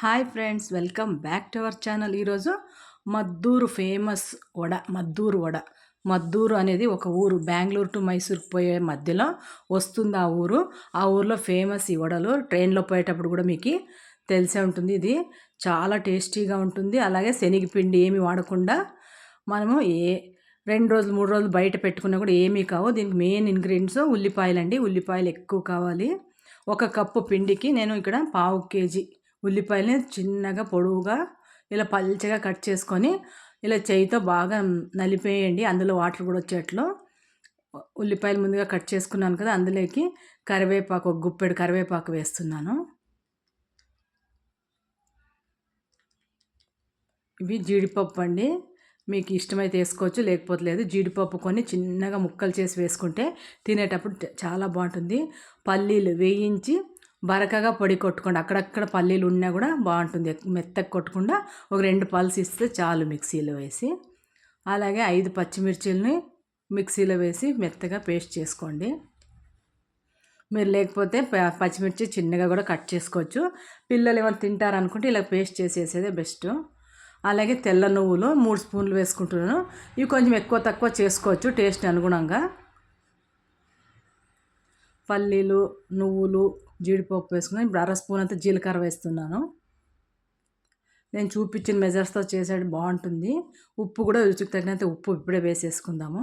Hi friends welcome back to our channel. ఈరోజు Maddur famous vada Maddur vada. Maddur అనేది ఒక ఊరు బెంగళూరు టు మైసూర్కి పోయే మధ్యలో వస్తుంది ఆ ఊరు. ఆ ఊర్లో ఫేమస్ ఈ వడలు. ట్రైన్లో పోయేటప్పుడు కూడా మీకు తెలిసే ఉంటుంది. ఇది చాలా టేస్టీగా ఉంటుంది. అలాగే శనగపిండి ఏమి వాడకుండా మనము ఏ రెండు రోజులు మూడు రోజులు బయట పెట్టుకున్నా కూడా ఏమీ కావు. దీనికి మెయిన్ ఇంగ్రీడియంట్స్ ఉల్లిపాయలు అండి ఉల్లిపాయలు ఎక్కువ కావాలి. ఒక కప్పు పిండికి నేను ఇక్కడ పావు కేజీ ఉల్లిపాయలని చిన్నగా పొడవుగా ఇలా పల్చగా కట్ చేసుకొని ఇలా చేయితో బాగా నలిపేయండి. అందులో వాటర్ కూడా వచ్చేట్లు. ఉల్లిపాయలు ముందుగా కట్ చేసుకున్నాను కదా అందులోకి కరివేపాకు ఒక గుప్పెడు కరివేపాకు వేస్తున్నాను. ఇవి జీడిపప్పు అండి. మీకు ఇష్టమైతే వేసుకోవచ్చు లేకపోతే లేదు. జీడిపప్పు కొన్ని చిన్నగా ముక్కలు చేసి వేసుకుంటే తినేటప్పుడు చాలా బాగుంటుంది. పల్లీలు వేయించి బరకగా పొడి కొట్టుకోండి. అక్కడక్కడ పల్లీలు ఉన్నా కూడా బాగుంటుంది. మెత్తగా కొట్టకుండా ఒక రెండు పల్స్ ఇస్తే చాలు మిక్సీలో వేసి. అలాగే ఐదు పచ్చిమిర్చిల్ని మిక్సీలో వేసి మెత్తగా పేస్ట్ చేసుకోండి. మీరు లేకపోతే పచ్చిమిర్చి చిన్నగా కూడా కట్ చేసుకోవచ్చు. పిల్లలు ఏమైనా తింటారనుకుంటే ఇలా పేస్ట్ చేసేసేదే బెస్ట్. అలాగే తెల్ల నువ్వులు మూడు స్పూన్లు వేసుకుంటున్నాను. ఇవి కొంచెం ఎక్కువ తక్కువ చేసుకోవచ్చు టేస్ట్ అనుగుణంగా. పల్లీలు నువ్వులు జీడిపప్పు వేసుకుని ఇప్పుడు అర స్పూన్ అంతా జీలకర్ర వేస్తున్నాను. నేను చూపించిన మెజర్స్తో చేసేది బాగుంటుంది. ఉప్పు కూడా రుచికి తగినంత ఉప్పు ఇప్పుడే వేసేసుకుందాము.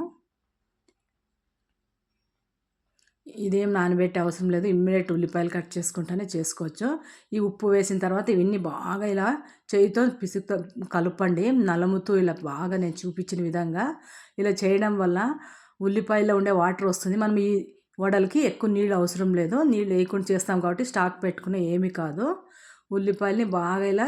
ఇదేం నానబెట్టే అవసరం లేదు. ఇమ్మీడియట్ ఉల్లిపాయలు కట్ చేసుకుంటేనే చేసుకోవచ్చు. ఈ ఉప్పు వేసిన తర్వాత ఇవన్నీ బాగా ఇలా చేయితో పిసుకుతో కలపండి. నలముతూ ఇలా బాగా నేను చూపించిన విధంగా. ఇలా చేయడం వల్ల ఉల్లిపాయలో ఉండే వాటర్ వస్తుంది. మనం ఈ వడలకి ఎక్కువ నీళ్ళు అవసరం లేదు. నీళ్ళు వేయకుండా చేస్తాం కాబట్టి స్టాక్ పెట్టుకునే ఏమీ కాదు. ఉల్లిపాయల్ని బాగా ఇలా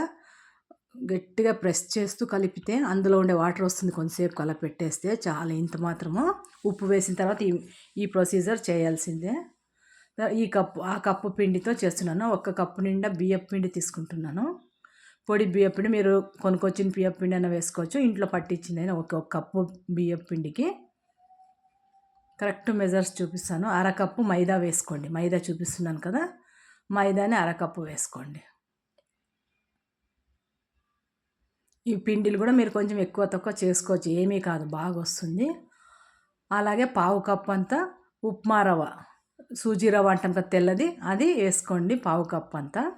గట్టిగా ప్రెస్ చేస్తూ కలిపితే అందులో ఉండే వాటర్ వస్తుంది కొంతసేపు కలపెట్టేస్తే చాలా ఇంత మాత్రము. ఉప్పు వేసిన తర్వాత ఈ ఈ ప్రొసీజర్ చేయాల్సిందే. ఈ కప్పు ఆ కప్పు పిండితో చేస్తున్నాను. ఒక కప్పు నిండా బియ్యపు పిండి తీసుకుంటున్నాను. పొడి బియ్యపు పిండి మీరు కొనుక్కొచ్చిన బియ్యపు పిండి అయినా వేసుకోవచ్చు. ఇంట్లో పట్టించింది ఒక కప్పు బియ్యపు పిండికి. కరెక్ట్ మెజర్స్ చూపిస్తాను. అరకప్పు మైదా వేసుకోండి. మైదా చూపిస్తున్నాను కదా? మైదాని అరకప్పు వేసుకోండి. ఈ పిండిలు కూడా మీరు కొంచెం ఎక్కువ తక్కువ చేసుకోవచ్చు. ఏమీ కాదు బాగా వస్తుంది. అలాగే పావు కప్పు అంతా ఉప్మా రవ్వ. సూజీ రవ్వ అంటాం కదా తెల్లది. అది వేసుకోండి పావు కప్పు అంతా.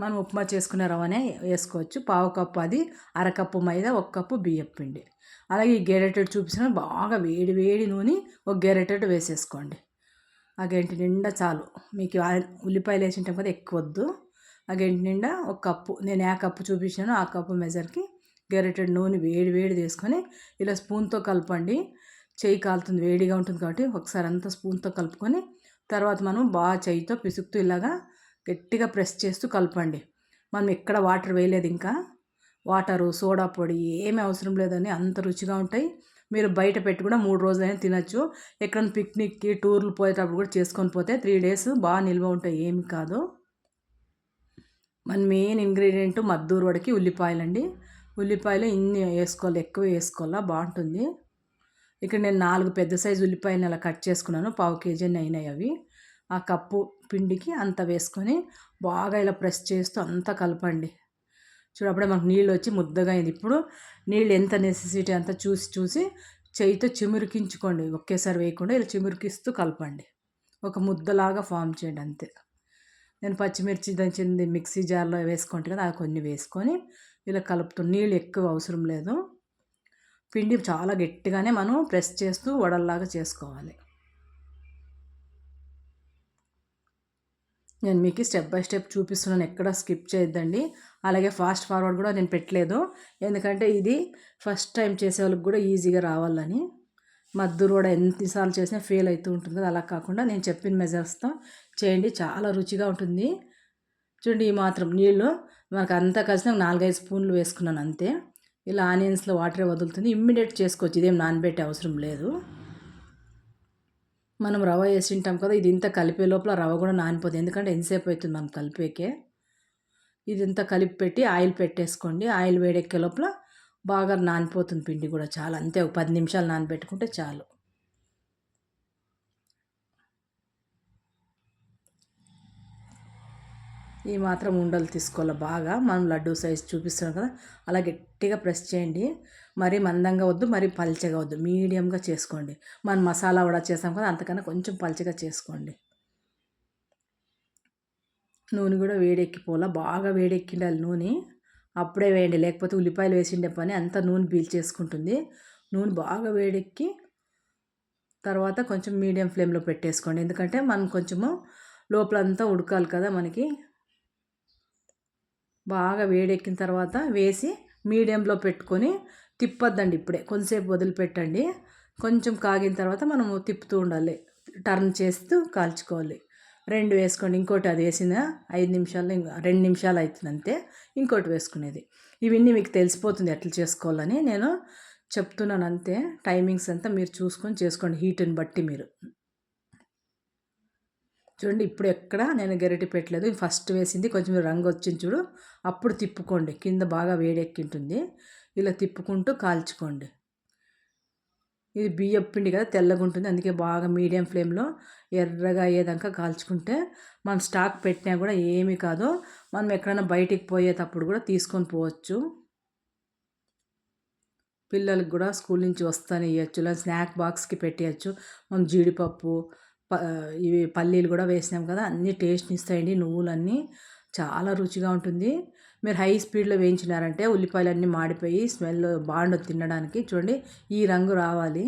మనం ఉప్మా చేసుకునే రవ్వనే వేసుకోవచ్చు. పావు కప్పు అది అరకప్పు మైదా ఒక కప్పు బియ్యం పిండి. అలాగే ఈ గెరెటెడ్ చూపించిన బాగా వేడి వేడి నూనె ఒక గెరెటెడ్ వేసేసుకోండి. ఆ గంటి నిండా చాలు. మీకు ఉల్లిపాయలు వేసింటాం కదా ఎక్కువ వద్దు. ఆ గంటి నిండా ఒక కప్పు నేను ఏ కప్పు చూపించాను ఆ కప్పు మెజర్కి గెరెటెడ్ నూనె వేడి వేడి తీసుకొని ఇలా స్పూన్తో కలపండి. చేయి కాలుతుంది వేడిగా ఉంటుంది కాబట్టి ఒకసారి అంతా స్పూన్తో కలుపుకొని తర్వాత మనం బాగా చేయితో పిసుకుతూ ఇలాగా గట్టిగా ప్రెస్ చేస్తూ కలపండి. మనం ఎక్కడ వాటర్ వేయలేదు ఇంకా. వాటరు సోడా పొడి ఏమీ అవసరం లేదని అంత రుచిగా ఉంటాయి. మీరు బయట పెట్టి కూడా మూడు రోజులైనా తినచ్చు. ఎక్కడైనా పిక్నిక్కి టూర్లు పోయేటప్పుడు కూడా చేసుకొని పోతే త్రీ డేస్ బాగా నిల్వ ఉంటాయి. ఏమి కాదు. మన మెయిన్ ఇంగ్రీడియంట్ మద్దూరు వడకి ఉల్లిపాయలు అండి ఉల్లిపాయలు ఇన్ని వేసుకోవాలి ఎక్కువ వేసుకోవాలా? బాగుంటుంది. ఇక్కడ నేను నాలుగు పెద్ద సైజు ఉల్లిపాయలు అలా కట్ చేసుకున్నాను. పావు కేజీ అయినాయి అవి. ఆ కప్పు పిండికి అంత వేసుకొని బాగా ఇలా ప్రెస్ చేస్తూ అంతా కలపండి. చూడప్పుడే మనకు నీళ్ళు వచ్చి ముద్దగా అయింది. ఇప్పుడు నీళ్ళు ఎంత నెసెసిటీ అంతా చూసి చూసి చేయితో చిమురికించుకోండి. ఒకేసారి వేయకుండా ఇలా చిమురికిస్తూ కలపండి. ఒక ముద్దలాగా ఫామ్ చేయండి అంతే. నేను పచ్చిమిర్చి దంచింది మిక్సీ జార్లో వేసుకుంటే కదా అది కొన్ని వేసుకొని ఇలా కలుపుతూ నీళ్ళు ఎక్కువ అవసరం లేదు. పిండి చాలా గట్టిగానే మనం ప్రెస్ చేస్తూ వడల్లాగా చేసుకోవాలి. నేను మీకు స్టెప్ బై స్టెప్ చూపిస్తున్నాను. ఎక్కడ స్కిప్ చేయొద్దండి. అలాగే ఫాస్ట్ ఫార్వర్డ్ కూడా నేను పెట్టలేదు. ఎందుకంటే ఇది ఫస్ట్ టైం చేసే వాళ్ళకి కూడా ఈజీగా రావాలని. మద్దూరు కూడా ఎన్నిసార్లు చేసినా ఫెయిల్ అవుతూ ఉంటుంది కదా. అలా కాకుండా నేను చెప్పిన మెజర్స్తో చేయండి. చాలా రుచిగా ఉంటుంది. చూడండి ఈ మాత్రం నీళ్ళు. మనకు అంతా కలిసి నాలుగైదు స్పూన్లు వేసుకున్నాను అంతే. ఇలా ఆనియన్స్లో వాటరే వదులుతుంది. ఇమ్మీడియట్ చేసుకోవచ్చు. ఇదేం నానబెట్టే అవసరం లేదు. మనం రవ్వ వేసింటాం కదా ఇది ఇంత కలిపే లోపల రవ కూడా నానిపోతుంది ఎందుకంటే ఎంతసేపు అవుతుంది మనం కలిపేకే? ఇది ఇంత కలిపి పెట్టి ఆయిల్ పెట్టేసుకోండి. ఆయిల్ వేడెక్కే లోపల బాగా నానిపోతుంది పిండి కూడా చాలా. అంతే ఒక పది నిమిషాలు నానబెట్టుకుంటే చాలు. ఈ మాత్రం ఉండలు తీసుకోవాలి బాగా. మనం లడ్డూ సైజ్ చూపిస్తున్నాం కదా అలా గట్టిగా ప్రెస్ చేయండి. మరీ మందంగా వద్దు మరీ పల్చగా వద్దు. మీడియంగా చేసుకోండి. మనం మసాలా కూడా చేసాం కదా అంతకన్నా కొంచెం పల్చగా చేసుకోండి. నూనె కూడా వేడెక్కిపోలా బాగా వేడెక్కిండాలి నూనె. అప్పుడే వేయండి లేకపోతే ఉల్లిపాయలు వేసిండే పని అంత నూనె పీల్చేసుకుంటుంది నూనె బాగా వేడెక్కి తర్వాత కొంచెం మీడియం ఫ్లేమ్లో పెట్టేసుకోండి. ఎందుకంటే మనం కొంచెము లోపలంతా ఉడకాలి కదా మనకి. బాగా వేడెక్కిన తర్వాత వేసి మీడియంలో పెట్టుకొని తిప్పొద్దండి ఇప్పుడే. కొంతసేపు వదిలిపెట్టండి. కొంచెం కాగిన తర్వాత మనము తిప్పుతూ ఉండాలి. టర్న్ చేస్తూ కాల్చుకోవాలి. రెండు వేసుకోండి. ఇంకోటి అది వేసిన ఐదు నిమిషాలు రెండు నిమిషాలు అవుతుంది అంతే. ఇంకోటి వేసుకునేది. ఇవన్నీ మీకు తెలిసిపోతుంది ఎట్లా చేసుకోవాలని నేను చెప్తున్నాను అంతే. టైమింగ్స్ అంతా మీరు చూసుకొని చేసుకోండి హీట్ని బట్టి మీరు. చూడండి ఇప్పుడు ఎక్కడ నేను గరిటె పెట్టలేదు. ఫస్ట్ వేసింది. కొంచెం రంగు వచ్చింది చూడు. అప్పుడు తిప్పుకోండి. కింద బాగా వేడెక్కింటుంది. ఇలా తిప్పుకుంటూ కాల్చుకోండి. ఇది బియ్యం పిండి కదా తెల్లగా ఉంటుంది. అందుకే బాగా మీడియం ఫ్లేమ్లో ఎర్రగా అయ్యేదాకా కాల్చుకుంటే మనం స్టాక్ పెట్టినా కూడా ఏమీ కాదు. మనం ఎక్కడైనా బయటికి పోయేటప్పుడు కూడా తీసుకొని పోవచ్చు. పిల్లలకు కూడా స్కూల్ నుంచి వస్తానే ఇవ్వచ్చు లేదా స్నాక్ బాక్స్కి పెట్టేయచ్చు. మనం జీడిపప్పు ఇవి పల్లీలు కూడా వేసినాం కదా అన్నీ టేస్ట్ని ఇస్తాయండి నువ్వులన్నీ. చాలా రుచిగా ఉంటుంది. మీరు హై స్పీడ్లో వేయించినారంటే ఉల్లిపాయలు అన్నీ మాడిపోయి స్మెల్ బాగుండదు తినడానికి. చూడండి ఈ రంగు రావాలి.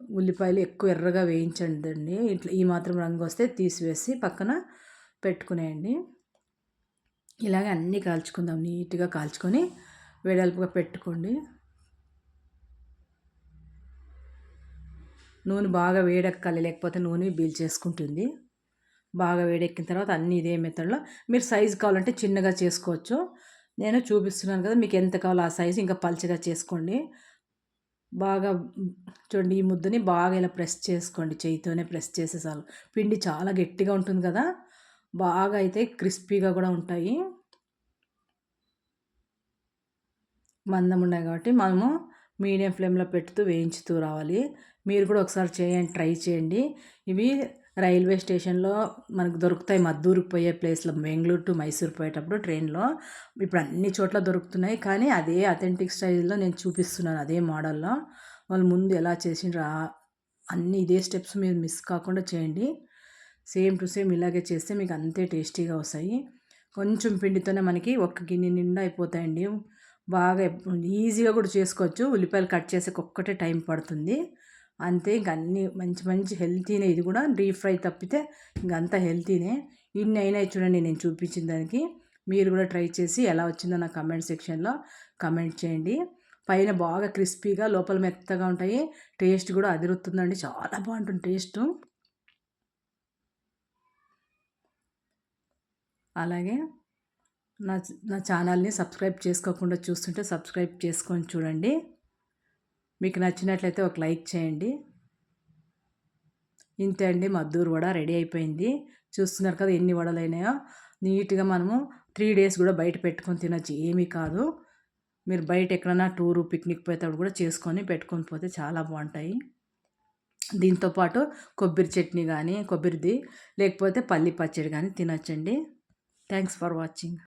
ఉల్లిపాయలు ఎక్కువ ఎర్రగా వేయించండి. ఇట్లా ఈ మాత్రం రంగు వస్తే తీసివేసి పక్కన పెట్టుకునేయండి. ఇలాగే అన్నీ కాల్చుకుందాం నీట్గా కాల్చుకొని వెడల్పుగా పెట్టుకోండి. నూనె బాగా వేడెక్కాలి లేకపోతే నూనె బీల్ చేసుకుంటుంది బాగా వేడెక్కిన తర్వాత అన్నీ ఇదే మెథడ్లో. మీరు సైజు కావాలంటే చిన్నగా చేసుకోవచ్చు. నేను చూపిస్తున్నాను కదా మీకు ఎంత కావాలో ఆ సైజు ఇంకా పల్చగా చేసుకోండి. బాగా చూడండి ఈ ముద్దని బాగా ఇలా ప్రెస్ చేసుకోండి చేయితోనే ప్రెస్ చేసేసాలు పిండి చాలా గట్టిగా ఉంటుంది కదా. బాగా అయితే క్రిస్పీగా కూడా ఉంటాయి. మందం ఉన్నాయి కాబట్టి మనము మీడియం ఫ్లేమ్లో పెట్టుతూ వేయించుతూ రావాలి. మీరు కూడా ఒకసారి చేయండి ట్రై చేయండి. ఇవి రైల్వే స్టేషన్లో మనకు దొరుకుతాయి. మద్దూరుకు పోయే ప్లేస్లో బెంగళూరు టు మైసూర్ పోయేటప్పుడు ట్రైన్లో ఇప్పుడు అన్ని చోట్ల దొరుకుతున్నాయి. కానీ అదే అథెంటిక్ స్టైల్లో నేను చూపిస్తున్నాను అదే మోడల్లో. వాళ్ళు ముందు ఎలా చేసిండ్రు అన్ని ఇదే స్టెప్స్ మీరు మిస్ కాకుండా చేయండి. సేమ్ టు సేమ్ ఇలాగే చేస్తే మీకు అంతే టేస్టీగా వస్తాయి. కొంచెం పిండితోనే మనకి ఒక్క గిన్నె నిండా అయిపోతాయండి. బాగా ఈజీగా కూడా చేసుకోవచ్చు. ఉల్లిపాయలు కట్ చేసే ఒక్కటే టైం పడుతుంది. అంతే ఇంక అన్నీ మంచి మంచి హెల్తీనే ఇది కూడా డీప్ ఫ్రై తప్పితే ఇంకంతా హెల్తీనే. ఇన్ని అయినాయి చూడండి నేను చూపించిన దానికి. మీరు కూడా ట్రై చేసి ఎలా వచ్చిందో నా కమెంట్ సెక్షన్లో కమెంట్ చేయండి. పైన బాగా క్రిస్పీగా లోపల మెత్తగా ఉంటాయి. టేస్ట్ కూడా అదిరుతుందండి. చాలా బాగుంటుంది టేస్ట్. అలాగే నా నా ఛానల్ని సబ్స్క్రైబ్ చేసుకోకుండా చూస్తుంటే సబ్స్క్రైబ్ చేసుకొని చూడండి. మీకు నచ్చినట్లయితే ఒక లైక్ చేయండి. ఇంతే అండి మద్దూరు వడ రెడీ అయిపోయింది. చూస్తున్నారు కదా ఎన్ని వడలు అయినాయో. నీట్గా మనము త్రీ డేస్ కూడా బయట పెట్టుకొని తినచ్చు ఏమీ కాదు. మీరు బయట ఎక్కడైనా టూరు పిక్నిక్ పోయేటప్పుడు కూడా చేసుకొని పెట్టుకొని పోతే చాలా బాగుంటాయి. దీంతోపాటు కొబ్బరి చట్నీ కానీ కొబ్బరిది లేకపోతే పల్లి పచ్చడి కానీ తినచ్చండి. Thanks for watching.